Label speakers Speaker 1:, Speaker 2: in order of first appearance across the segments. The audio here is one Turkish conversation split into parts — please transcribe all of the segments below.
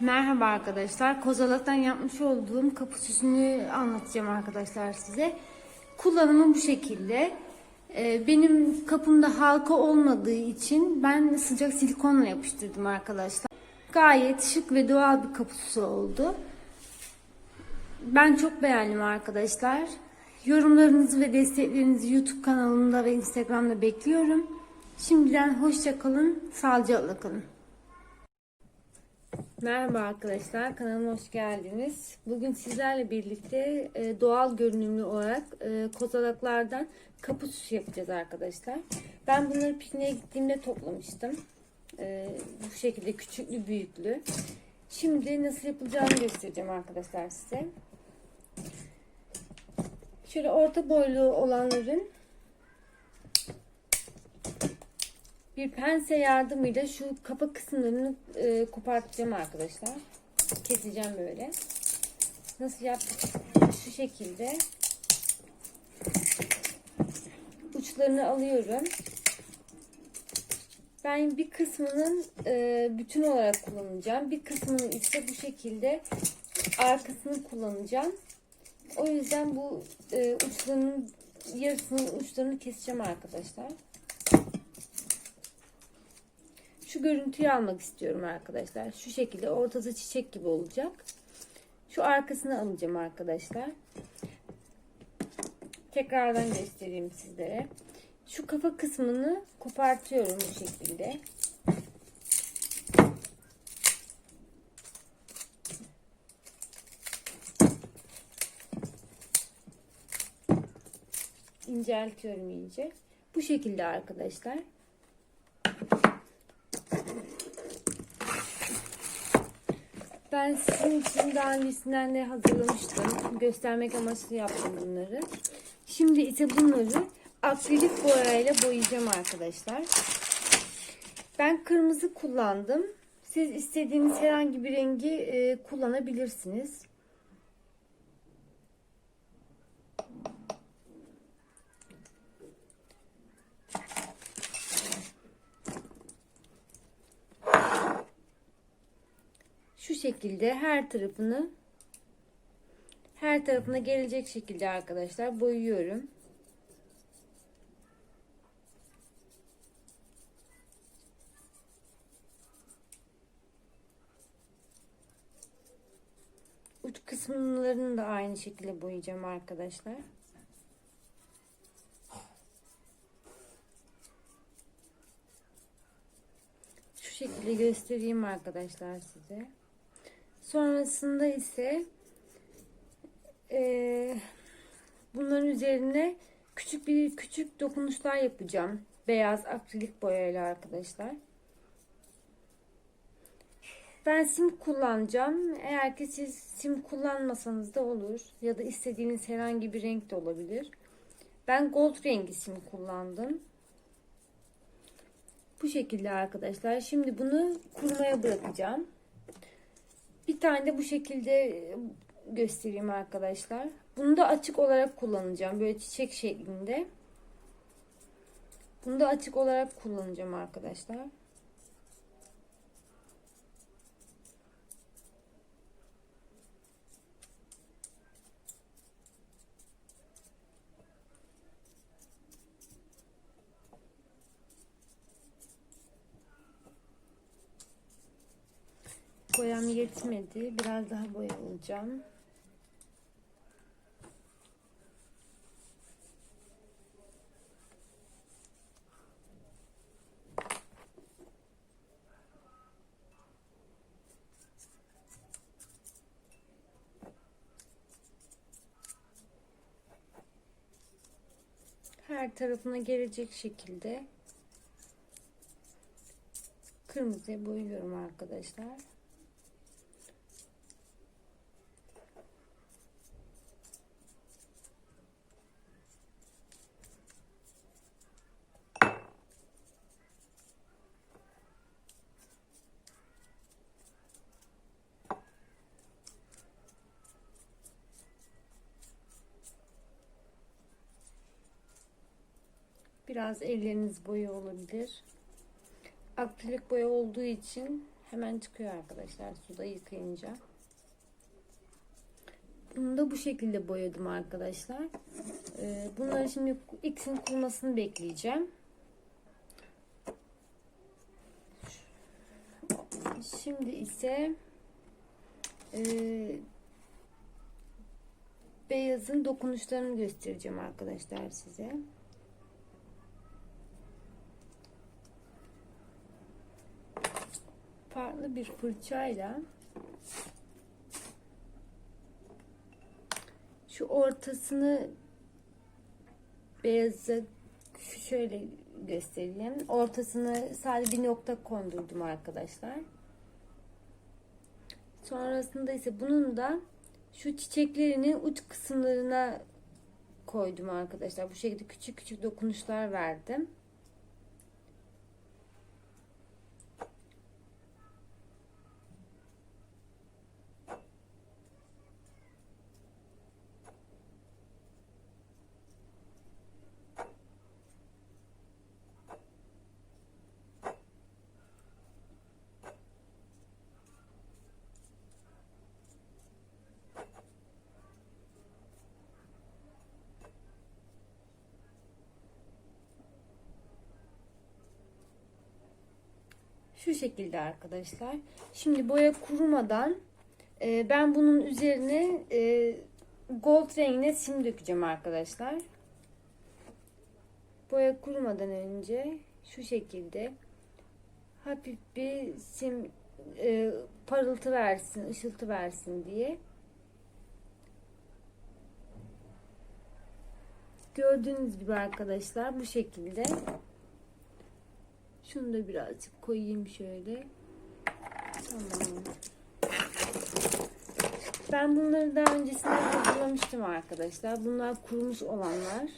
Speaker 1: Merhaba arkadaşlar. Kozalaktan yapmış olduğum kapı süsünü anlatacağım arkadaşlar size. Kullanımı bu şekilde. Ee, Benim kapımda halka olmadığı için ben sıcak silikonla yapıştırdım arkadaşlar. Gayet şık ve doğal bir kapı süsü oldu. Ben çok beğendim arkadaşlar. Yorumlarınızı ve desteklerinizi YouTube kanalımda ve Instagram'da bekliyorum. Şimdiden hoşça kalın, sağlıcakla kalın. Merhaba arkadaşlar, kanalıma hoş geldiniz. Bugün sizlerle birlikte e, doğal görünümlü olarak e, kozalaklardan kapı süsü yapacağız arkadaşlar. Ben bunları pikniğe gittiğimde toplamıştım. E, bu şekilde küçüklü büyüklü. Şimdi nasıl yapılacağını göstereceğim arkadaşlar size. Şöyle orta boylu olanların bir pense yardımıyla şu kapa kısımlarını e, kopartacağım arkadaşlar. Keseceğim böyle. Nasıl yaptık? Şu şekilde. Uçlarını alıyorum. Ben bir kısmının e, bütün olarak kullanacağım. Bir kısmının ise bu şekilde arkasını kullanacağım. O yüzden bu e, uçlarının yarısının uçlarını keseceğim arkadaşlar. Şu görüntüyü almak istiyorum arkadaşlar. Şu şekilde ortası çiçek gibi olacak. Şu arkasını alacağım arkadaşlar. Tekrardan göstereyim sizlere. Şu kafa kısmını kopartıyorum bu şekilde. İnceltiyorum iyice. Bu şekilde arkadaşlar. Ben sizin için daha öncesinden de hazırlamıştım. Göstermek amaçlı yaptım bunları. Şimdi ise bunları akrilik boyayla boyayacağım arkadaşlar. Ben kırmızı kullandım. Siz istediğiniz herhangi bir rengi e, kullanabilirsiniz. Şekilde her tarafını her tarafına gelecek şekilde arkadaşlar boyuyorum. Uç kısımlarını da aynı şekilde boyayacağım arkadaşlar. Şu şekilde göstereyim arkadaşlar size. Sonrasında ise e, bunların üzerine küçük bir küçük dokunuşlar yapacağım. Beyaz akrilik boyayla arkadaşlar. Ben sim kullanacağım. Eğer ki siz sim kullanmasanız da olur. Ya da istediğiniz herhangi bir renk de olabilir. Ben gold rengi sim kullandım. Bu şekilde arkadaşlar. Şimdi bunu kurumaya bırakacağım. Bir tane de bu şekilde göstereyim arkadaşlar. Bunu da açık olarak kullanacağım. Böyle çiçek şeklinde. Bunu da açık olarak kullanacağım arkadaşlar. Boyam yetmedi. Biraz daha boya alacağım. Her tarafına gelecek şekilde kırmızıya boyuyorum arkadaşlar. Biraz elleriniz boya olabilir. Akrilik boya olduğu için Hemen çıkıyor arkadaşlar suda yıkayınca. Bunu da bu şekilde boyadım arkadaşlar. Ee, bunları şimdi ikisinin kurumasını bekleyeceğim. Şimdi ise e, beyazın dokunuşlarını göstereceğim arkadaşlar size. Farklı bir fırçayla şu ortasını beyaza şu şöyle göstereyim. Ortasını sadece bir nokta kondurdum arkadaşlar. Sonrasında ise bunun da şu çiçeklerini uç kısımlarına koydum arkadaşlar. Bu şekilde küçük küçük dokunuşlar verdim. Şu şekilde arkadaşlar. Şimdi boya kurumadan e, ben bunun üzerine e, gold rengine sim dökeceğim arkadaşlar. Boya kurumadan önce şu şekilde hafif bir sim e, parıltı versin, ışıltı versin diye. Gördüğünüz gibi arkadaşlar bu şekilde. Şunu da birazcık koyayım şöyle. Tamam. Ben bunları daha öncesinde hazırlamıştım arkadaşlar. Bunlar kurumuş olanlar.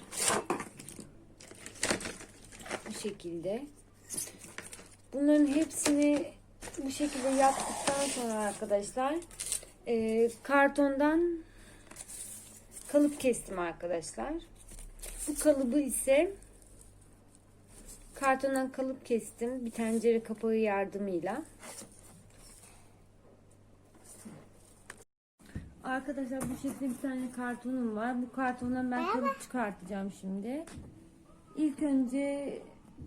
Speaker 1: Bu şekilde. Bunların hepsini bu şekilde yaptıktan sonra arkadaşlar e, kartondan kalıp kestim arkadaşlar. Bu kalıbı ise Kartondan kalıp kestim. Bir tencere kapağı yardımıyla. Arkadaşlar bu şekilde bir tane kartonum var. Bu kartondan ben kalıp çıkartacağım şimdi. İlk önce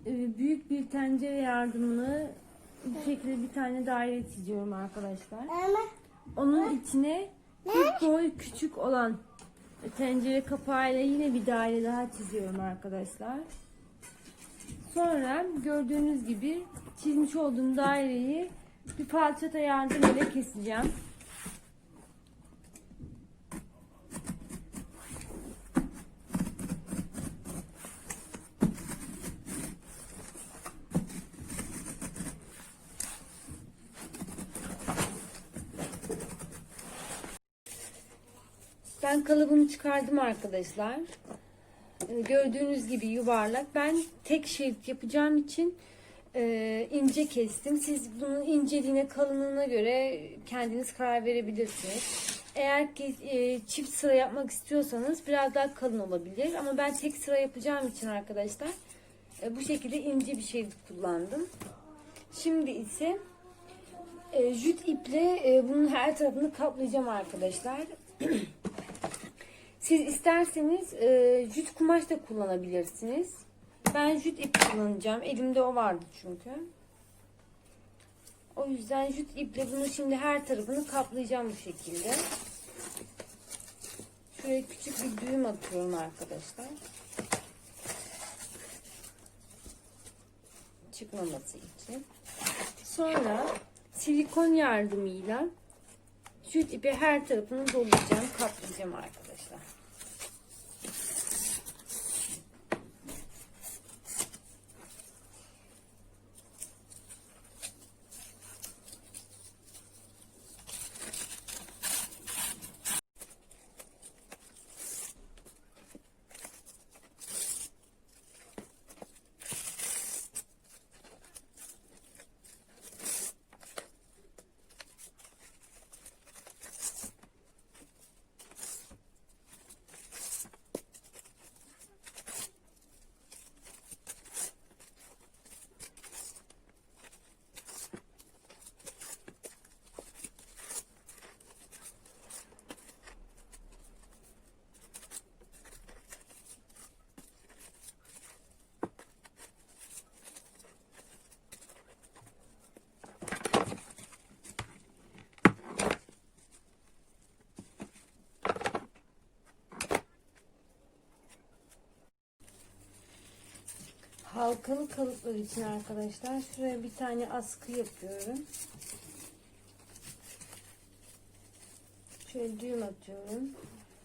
Speaker 1: e, büyük bir tencere yardımını bu şekilde bir tane daire çiziyorum arkadaşlar. Onun içine bir boy küçük olan tencere kapağıyla yine bir daire daha çiziyorum arkadaşlar. Sonra gördüğünüz gibi çizmiş olduğum daireyi bir falçata yardımıyla keseceğim. Ben kalıbımı çıkardım arkadaşlar. Gördüğünüz gibi yuvarlak. Ben tek şerit yapacağım için e, ince kestim. Siz bunun inceliğine, kalınlığına göre kendiniz karar verebilirsiniz. Eğer ki e, çift sıra yapmak istiyorsanız biraz daha kalın olabilir. Ama ben tek sıra yapacağım için arkadaşlar e, bu şekilde ince bir şerit kullandım. Şimdi ise jüt iple bunun her tarafını kaplayacağım arkadaşlar. Siz isterseniz e, jüt kumaş da kullanabilirsiniz. Ben jüt ip kullanacağım. Elimde o vardı çünkü. O yüzden jüt iple bunu şimdi her tarafını kaplayacağım bu şekilde. Şuraya küçük bir düğüm atıyorum arkadaşlar. Çıkmaması için. Sonra silikon yardımıyla jüt ipi her tarafını dolayacağım, kaplayacağım arkadaşlar. Halkalı kalıplar için arkadaşlar şuraya bir tane askı yapıyorum. Şöyle düğüm atıyorum.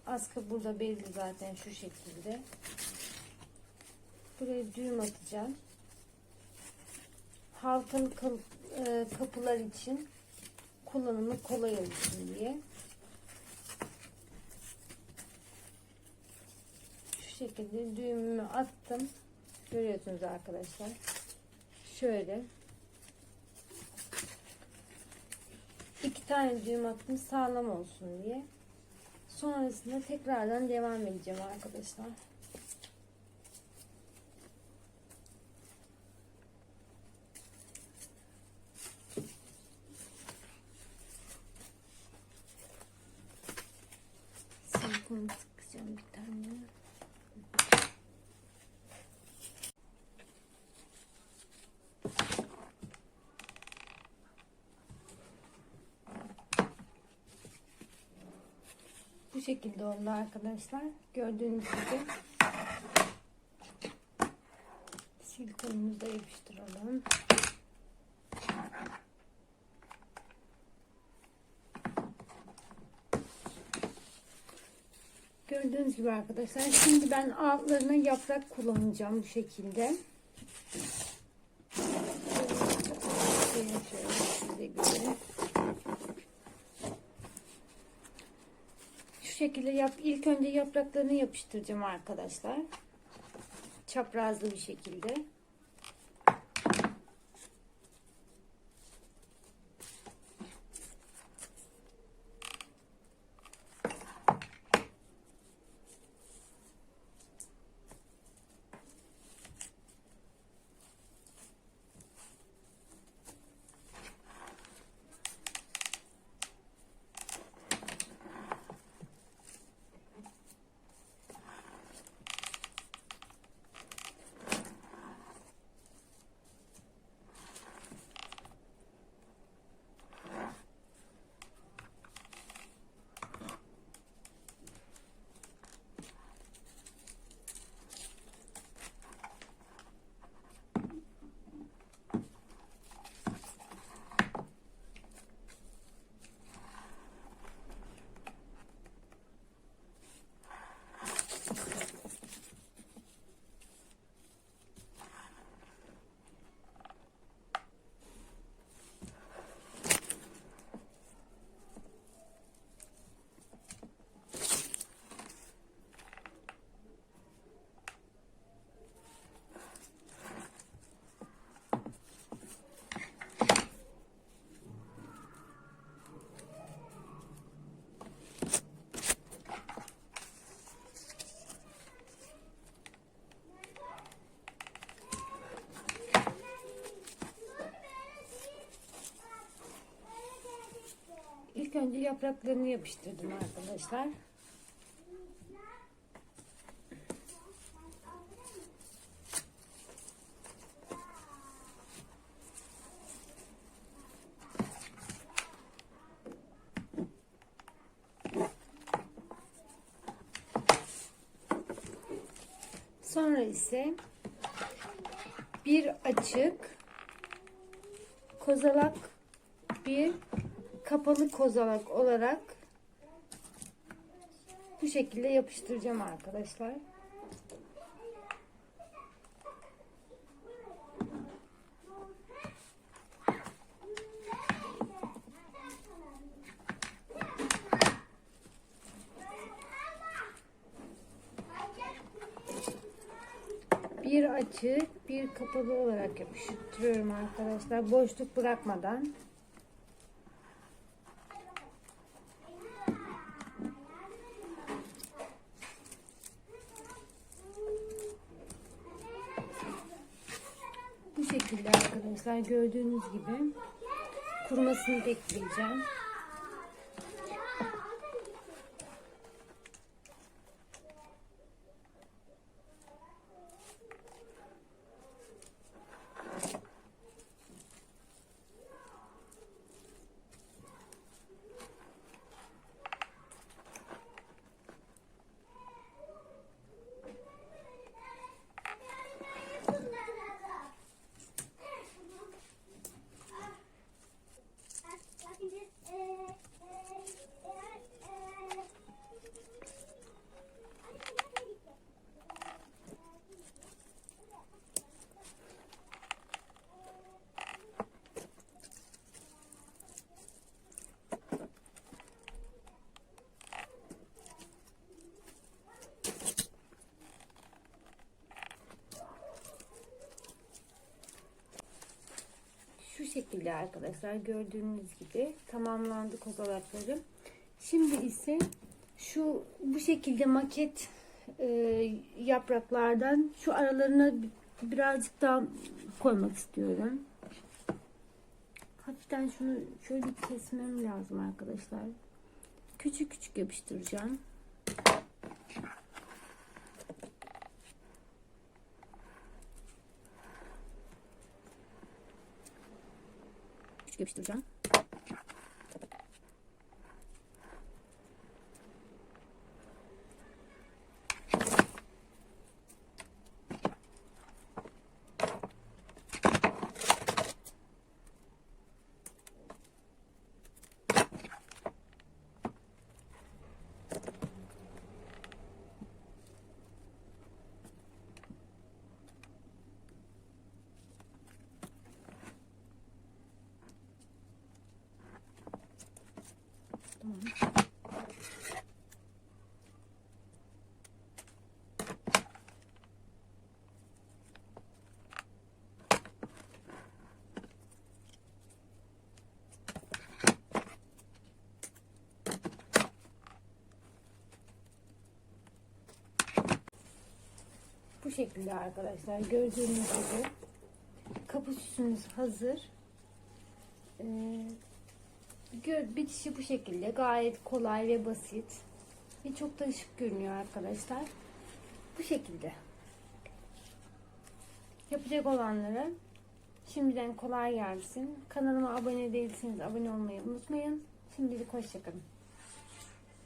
Speaker 1: Askı burada belli zaten şu şekilde. Buraya düğüm atacağım. Halkalı kalıp, e, kapılar için kullanımı kolay olsun diye. Şu şekilde düğümümü attım. Görüyorsunuz arkadaşlar. Şöyle. iki tane düğüm attım sağlam olsun diye. Sonrasında tekrardan devam edeceğim arkadaşlar. Silikonu sıkacağım bir tane. Bu şekilde oldu arkadaşlar. Gördüğünüz gibi silikonumuzu da yapıştıralım. Gördüğünüz gibi arkadaşlar. Şimdi ben altlarına yaprak kullanacağım bu şekilde. Şöyle şöyle size göstereyim. Şu şekilde yap. İlk önce yapraklarını yapıştıracağım arkadaşlar. Çaprazlı bir şekilde. İlk önce yapraklarını yapıştırdım arkadaşlar. Sonra ise bir açık kozalak bir kapalı kozalak olarak bu şekilde yapıştıracağım arkadaşlar. Bir açık, bir kapalı olarak yapıştırıyorum arkadaşlar. Boşluk bırakmadan. Bu şekilde arkadaşlar gördüğünüz gibi kurumasını bekleyeceğim. Şekilde arkadaşlar gördüğünüz gibi tamamlandı kozalaklarım. Şimdi ise şu bu şekilde maket e, yapraklardan şu aralarına bi- birazcık daha koymak istiyorum. Hafiften şunu şöyle kesmem lazım arkadaşlar. Küçük küçük yapıştıracağım. Küçük yapıştıracağım. Bu şekilde arkadaşlar gördüğünüz gibi kapı süsümüz hazır. Ee, bitişi bu şekilde gayet kolay ve basit. Ve çok da ışık görünüyor arkadaşlar. Bu şekilde. Yapacak olanlara şimdiden kolay gelsin. Kanalıma abone değilseniz abone olmayı unutmayın. Şimdilik hoşçakalın.